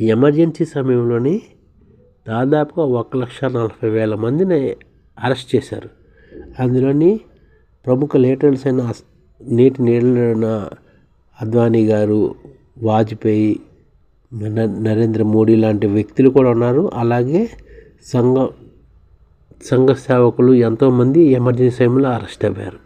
Emergency సమయంలోనే దాదాపుగా ఒక లక్ష నలభై వేల మందిని అరెస్ట్ చేశారు. అందులోని ప్రముఖ లీడర్స్ అయిన నేటి నీళ్ళన అద్వానీ గారు వాజ్పేయి నరేంద్ర మోడీ లాంటి వ్యక్తులు కూడా ఉన్నారు. అలాగే సంఘ సంఘ సేవకులు ఎంతోమంది ఎమర్జెన్సీ సమయంలో అరెస్ట్ అయ్యారు.